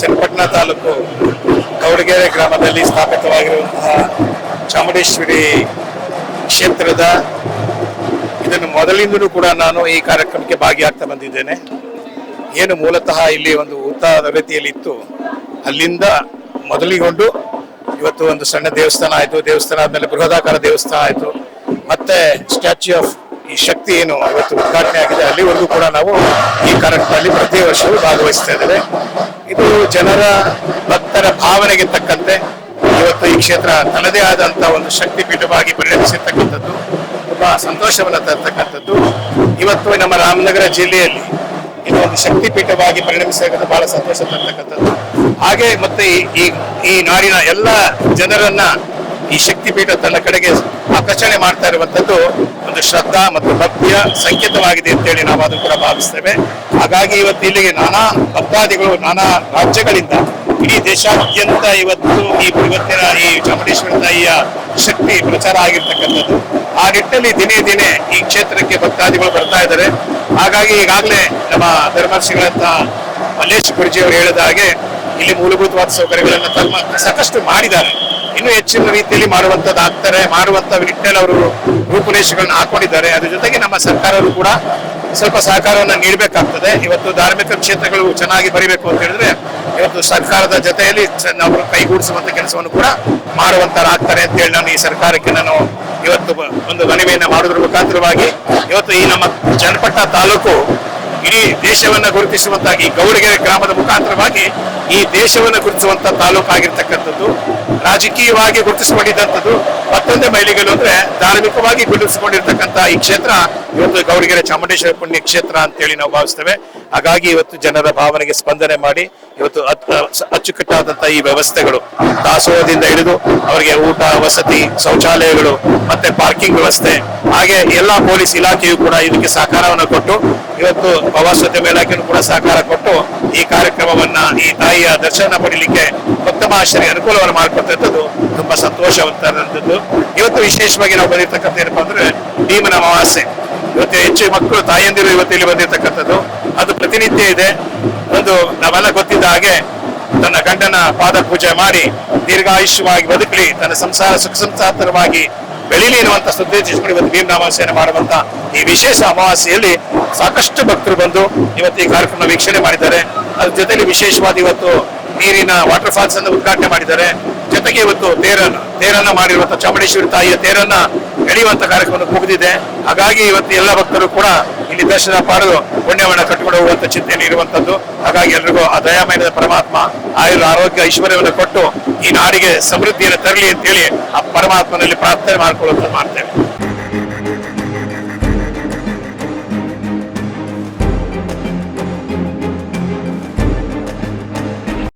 ಚನ್ನಪಟ್ಟಣ ತಾಲೂಕು ಗೌಡಗೆರೆ ಗ್ರಾಮದಲ್ಲಿ ಸ್ಥಾಪಿತವಾಗಿರುವಂತಹ ಚಾಮುಂಡೇಶ್ವರಿ ಕ್ಷೇತ್ರದ ಇದನ್ನು ಮೊದಲಿಂದಲೂ ಕೂಡ ನಾನು ಈ ಕಾರ್ಯಕ್ರಮಕ್ಕೆ ಭಾಗಿಯಾಗ್ತಾ ಬಂದಿದ್ದೇನೆ. ಏನು ಮೂಲತಃ ಇಲ್ಲಿ ಒಂದು ಊತ ರೀತಿಯಲ್ಲಿ ಇತ್ತು ಅಲ್ಲಿಂದ ಮೊದಲಿಗೊಂಡು ಇವತ್ತು ಒಂದು ಸಣ್ಣ ದೇವಸ್ಥಾನ ಆಯಿತು, ದೇವಸ್ಥಾನ ಆದಮೇಲೆ ಬೃಹದಾಕಾರ ದೇವಸ್ಥಾನ ಆಯಿತು. ಮತ್ತೆ ಸ್ಟ್ಯಾಚ್ಯೂ ಆಫ್ ಈ ಶಕ್ತಿ ಏನು ಇವತ್ತು ಉದ್ಘಾಟನೆ ಆಗಿದೆ, ಅಲ್ಲಿವರೆಗೂ ಕೂಡ ನಾವು ಈ ಕಾರ್ಯಕ್ರಮದಲ್ಲಿ ಪ್ರತಿ ವರ್ಷವೂ ಭಾಗವಹಿಸ್ತಾ ಇದ್ದೇವೆ. ಇದು ಜನರ ಭಕ್ತರ ಭಾವನೆಗೆ ತಕ್ಕಂತೆ ಇವತ್ತು ಈ ಕ್ಷೇತ್ರ ತನ್ನದೇ ಆದಂತ ಒಂದು ಶಕ್ತಿ ಪೀಠವಾಗಿ ಪರಿಣಮಿಸಿರ್ತಕ್ಕಂಥದ್ದು, ತುಂಬಾ ಸಂತೋಷವನ್ನು ತರ್ತಕ್ಕಂಥದ್ದು. ಇವತ್ತು ನಮ್ಮ ರಾಮನಗರ ಜಿಲ್ಲೆಯಲ್ಲಿ ಇದೊಂದು ಶಕ್ತಿ ಪೀಠವಾಗಿ ಪರಿಣಮಿಸಿರ್ತಕ್ಕಂಥ ಬಹಳ ಸಂತೋಷ ತರ್ತಕ್ಕಂಥದ್ದು. ಹಾಗೆ ಮತ್ತೆ ಈ- ಈ ನಾಡಿನ ಎಲ್ಲ ಜನರನ್ನ ಈ ಶಕ್ತಿ ಪೀಠ ತನ್ನ ಕಡೆಗೆ ಆಕರ್ಷಣೆ ಮಾಡ್ತಾ ಇರುವಂತದ್ದು ಒಂದು ಶ್ರದ್ಧಾ ಮತ್ತು ಭಕ್ತಿಯ ಸಂಕೇತವಾಗಿದೆ ಅಂತೇಳಿ ನಾವು ಅದು ಕೂಡ ಭಾವಿಸ್ತೇವೆ. ಹಾಗಾಗಿ ಇವತ್ತು ಇಲ್ಲಿಗೆ ನಾನಾ ಭಕ್ತಾದಿಗಳು ನಾನಾ ರಾಜ್ಯಗಳಿಂದ ಇಡೀ ದೇಶಾದ್ಯಂತ ಇವತ್ತು ಈ ಇವತ್ತಿನ ಈ ಚಾಮುಂಡೇಶ್ವರಿ ತಾಯಿಯ ಶಕ್ತಿ ಪ್ರಚಾರ ಆಗಿರ್ತಕ್ಕಂಥದ್ದು. ಆ ನಿಟ್ಟಿನಲ್ಲಿ ದಿನೇ ದಿನೇ ಈ ಕ್ಷೇತ್ರಕ್ಕೆ ಭಕ್ತಾದಿಗಳು ಬರ್ತಾ ಇದ್ದಾರೆ. ಹಾಗಾಗಿ ಈಗಾಗಲೇ ನಮ್ಮ ಧರ್ಮರ್ಷಿಗಳಂತ ಮಲ್ಲೇಶ್ ಗುರುಜಿಯವರು ಹೇಳಿದ ಹಾಗೆ ಇಲ್ಲಿ ಮೂಲಭೂತವಾದ ಸೌಕರ್ಯಗಳನ್ನು ತಮ್ಮ ಸಾಕಷ್ಟು ಮಾಡಿದ್ದಾರೆ. ಇನ್ನೂ ಹೆಚ್ಚಿನ ರೀತಿಯಲ್ಲಿ ಮಾಡುವಂತದ್ದು ಆಗ್ತಾರೆ. ಮಾಡುವಂತ ನಿಟ್ಟಿನಲ್ಲಿ ಅವರು ರೂಪುರೇಷೆಗಳನ್ನ ಹಾಕೊಂಡಿದ್ದಾರೆ. ಅದ್ರ ಜೊತೆಗೆ ನಮ್ಮ ಸರ್ಕಾರವು ಕೂಡ ಸ್ವಲ್ಪ ಸಹಕಾರವನ್ನು ನೀಡಬೇಕಾಗ್ತದೆ. ಇವತ್ತು ಧಾರ್ಮಿಕ ಕ್ಷೇತ್ರಗಳು ಚೆನ್ನಾಗಿ ಬರಿಬೇಕು ಅಂತ ಹೇಳಿದ್ರೆ, ಇವತ್ತು ಸರ್ಕಾರದ ಜೊತೆಯಲ್ಲಿ ಅವರು ಕೈಗೂಡಿಸುವಂತ ಕೆಲಸವನ್ನು ಕೂಡ ಮಾಡುವಂತರಾಗ್ತಾರೆ ಅಂತ ಹೇಳಿ ನಾನು ಈ ಸರ್ಕಾರಕ್ಕೆ ನಾನು ಇವತ್ತು ಒಂದು ಮನವಿಯನ್ನ ಮಾಡೋದ್ರ ಮುಖಾಂತರವಾಗಿ ಇವತ್ತು ಈ ನಮ್ಮ ಚನ್ನಪಟ್ಟ ತಾಲೂಕು ಇಡೀ ದೇಶವನ್ನ ಗುರುತಿಸುವಂತಾಗಿ ಗೌಡಗೆರೆ ಗ್ರಾಮದ ಮುಖಾಂತರವಾಗಿ ಈ ದೇಶವನ್ನ ಗುರುತಿಸುವಂತ ತಾಲೂಕು ಆಗಿರ್ತಕ್ಕಂಥದ್ದು, ರಾಜಕೀಯವಾಗಿ ಗುರುತಿಸಿಕೊಂಡಿದ್ದಂಥದ್ದು, ಮತ್ತೊಂದೇ ಮೈಲಿಗಲು ಅಂದ್ರೆ ಧಾರ್ಮಿಕವಾಗಿ ಗುರುತಿಸಿಕೊಂಡಿರ್ತಕ್ಕಂಥ ಈ ಕ್ಷೇತ್ರ ಇವತ್ತು ಗೌಡಗೆರೆ ಚಾಮುಂಡೇಶ್ವರಿ ಪುಣ್ಯ ಕ್ಷೇತ್ರ ಅಂತೇಳಿ ನಾವು ಭಾವಿಸ್ತೇವೆ. ಹಾಗಾಗಿ ಇವತ್ತು ಜನರ ಭಾವನೆಗೆ ಸ್ಪಂದನೆ ಮಾಡಿ, ಇವತ್ತು ಅಚ್ಚುಕಟ್ಟಾದಂತಹ ಈ ವ್ಯವಸ್ಥೆಗಳು ದಾಸೋಹದಿಂದ ಹಿಡಿದು ಅವರಿಗೆ ಊಟ, ವಸತಿ, ಶೌಚಾಲಯಗಳು ಮತ್ತೆ ಪಾರ್ಕಿಂಗ್ ವ್ಯವಸ್ಥೆ, ಹಾಗೆ ಎಲ್ಲಾ ಪೊಲೀಸ್ ಇಲಾಖೆಯು ಕೂಡ ಇದಕ್ಕೆ ಸಹಕಾರವನ್ನು ಕೊಟ್ಟು, ಇವತ್ತು ಪ್ರವಾಸೋದ್ಯಮ ಇಲಾಖೆಯೂ ಕೂಡ ಸಹಕಾರ ಕೊಟ್ಟು ಈ ಕಾರ್ಯಕ್ರಮವನ್ನ ಈ ತಾಯಿಯ ದರ್ಶನ ಪಡೀಲಿಕ್ಕೆ ಉತ್ತಮ ಆಶ್ರಯ ಅನುಕೂಲವನ್ನು ಮಾಡಿಕೊಟ್ಟಂಥದ್ದು ತುಂಬಾ ಸಂತೋಷವಂತದ್ದು ಇವತ್ತು ವಿಶೇಷವಾಗಿ ನಾವು ಬಂದಿರತಕ್ಕಂಥ ಏನಪ್ಪಾ ಅಂದ್ರೆ ಭೀಮನ ಅಮಾವಾಸ್ಯೆ. ಇವತ್ತು ಹೆಚ್ಚು ಮಕ್ಕಳು ತಾಯಂದಿರು ಇವತ್ತು ಇಲ್ಲಿ ಬಂದಿರತಕ್ಕಂಥದ್ದು. ಅದು ಪ್ರತಿನಿತ್ಯ ಇದೆ. ಒಂದು ನಾವೆಲ್ಲ ಗೊತ್ತಿದ್ದ ಹಾಗೆ ತನ್ನ ಗಂಡನ ಪಾದ ಪೂಜೆ ಮಾಡಿ ದೀರ್ಘಾಯುಷ್ಯವಾಗಿ ಬದುಕಲಿ, ತನ್ನ ಸಂಸಾರ ಸುಖ ಸಂಸಾರವಾಗಿ ಬೆಳೀಲಿ ಎನ್ನುವಂತ ಸುದ್ದೇಶಿಸಿಕೊಂಡು ಇವತ್ತು ಭೀಮ್ ಅಮಾವಾಸ್ಯೆಯನ್ನು ಮಾಡುವಂತ ಈ ವಿಶೇಷ ಅಮಾವಾಸ್ಯೆಯಲ್ಲಿ ಸಾಕಷ್ಟು ಭಕ್ತರು ಬಂದು ಇವತ್ತು ಈ ಕಾರ್ಯಕ್ರಮ ವೀಕ್ಷಣೆ ಮಾಡಿದ್ದಾರೆ. ಅದ್ರ ಜೊತೆಲಿ ವಿಶೇಷವಾದ ಇವತ್ತು ನೀರಿನ ವಾಟರ್ ಫಾಲ್ಸ್ ಅನ್ನು ಉದ್ಘಾಟನೆ ಮಾಡಿದ್ದಾರೆ. ಜೊತೆಗೆ ಇವತ್ತು ತೇರನ್ನು, ತೇರನ್ನ ಮಾಡಿರುವಂತಹ ಚಾಮುಂಡೇಶ್ವರಿ ತಾಯಿಯ ತೇರನ್ನ ಎಳೆಯುವಂತ ಕಾರ್ಯಕ್ರಮ ಮುಗಿದಿದೆ. ಹಾಗಾಗಿ ಇವತ್ತು ಎಲ್ಲ ಭಕ್ತರು ಕೂಡ ಇಲ್ಲಿ ದರ್ಶನ ಪಡೆದು ಪುಣ್ಯವನ್ನು ಕಟ್ಟಿಕೊಂಡು ಹೋಗುವಂತ ಇರುವಂತದ್ದು. ಹಾಗಾಗಿ ಎಲ್ರಿಗೂ ಆ ದಯಾಮಯದ ಪರಮಾತ್ಮ ಆಯುರ್ ಆರೋಗ್ಯ ಐಶ್ವರ್ಯವನ್ನು ಕೊಟ್ಟು ಈ ನಾಡಿಗೆ ಸಮೃದ್ಧಿಯನ್ನು ತರಲಿ ಅಂತೇಳಿ ಆ ಪರಮಾತ್ಮನಲ್ಲಿ ಪ್ರಾರ್ಥನೆ ಮಾಡ್ಕೊಳ್ಳುವಂತ ಮಾಡ್ತೇವೆ.